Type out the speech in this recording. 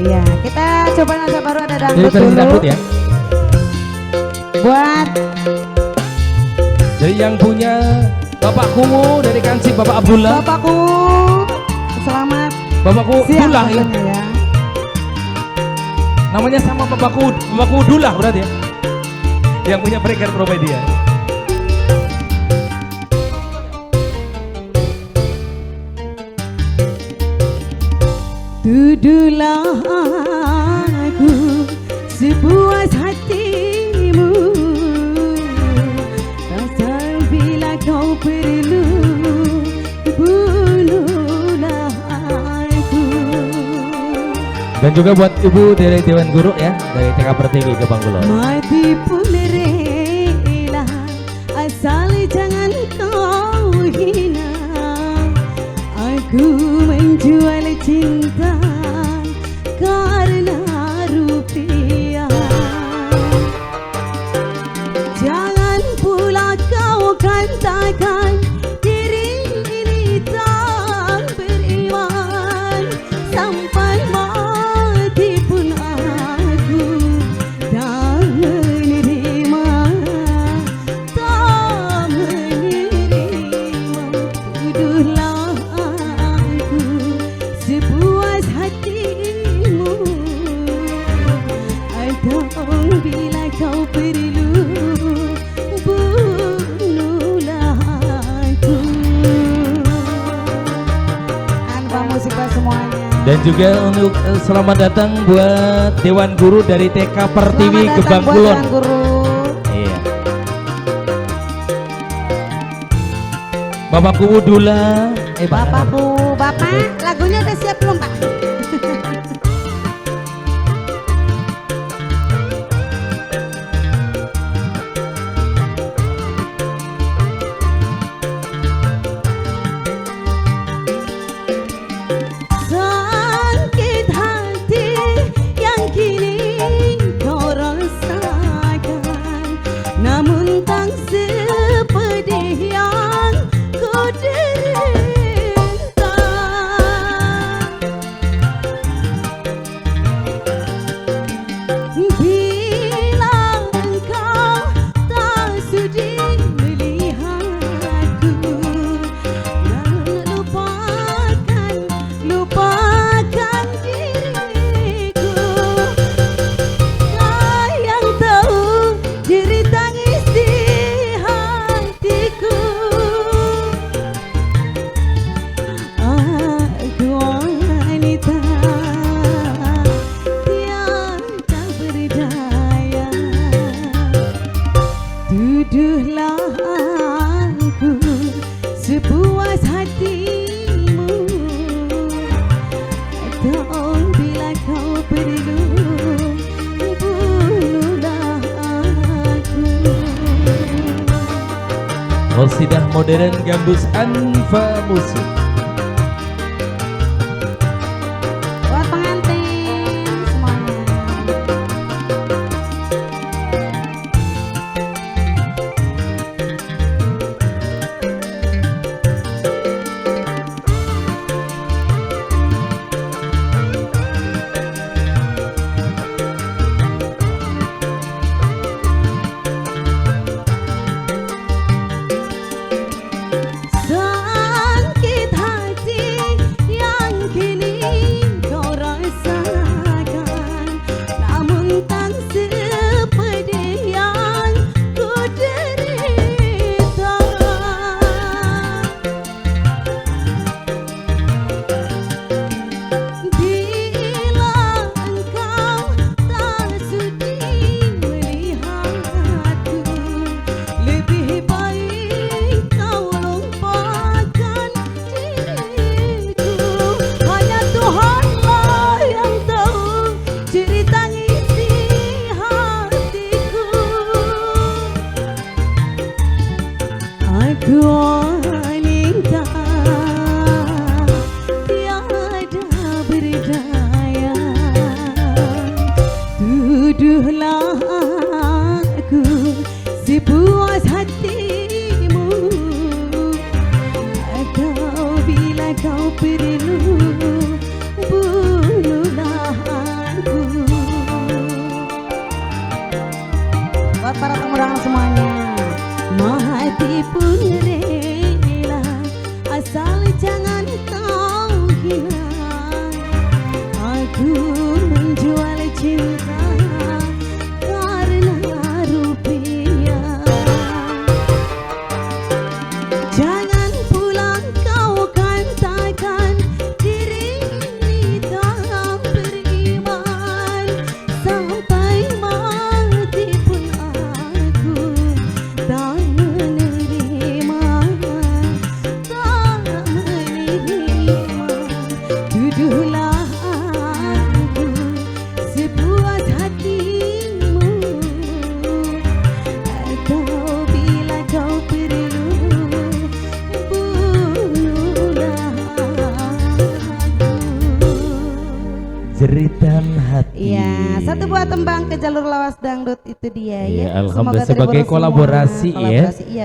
Iya, kita coba nasa baru ada Jadi dangdut versi dulu. dangdut ya. Buat Jadi yang punya Bapakku dari Kansip Bapak Abdullah. bapakku, selamat Bapakku siang Dullah ya. ya. Namanya sama Bapakku Bapakku Dullah berarti ya. Yang punya Breaker Propedia. Tuduhlah aku sepuas hatimu Rasa bila kau perlu bunuhlah aku Dan juga buat Ibu dari Dewan Guru ya dari TK Pertiwi ke Bangkulon. Mati pun నువ్వెంచు అలచింత కారణ రూపియా జాలన్ పూలా కావు కంతా కాన్ kau perlu bunuhlah aku semuanya Dan juga untuk eh, selamat datang buat Dewan Guru dari TK Pertiwi. Tuan Guru Iya. Bapakku Dullah. Eh Pak. Bapakku, Bapak lagunya udah siap belum Pak? Qasidah modern gambus Anfa Musik. you love Jeritan hati. Ya, satu buah tembang ke jalur lawas dangdut itu dia Iya, ya. alhamdulillah sebagai semua. kolaborasi ya. Kolaborasi, iya.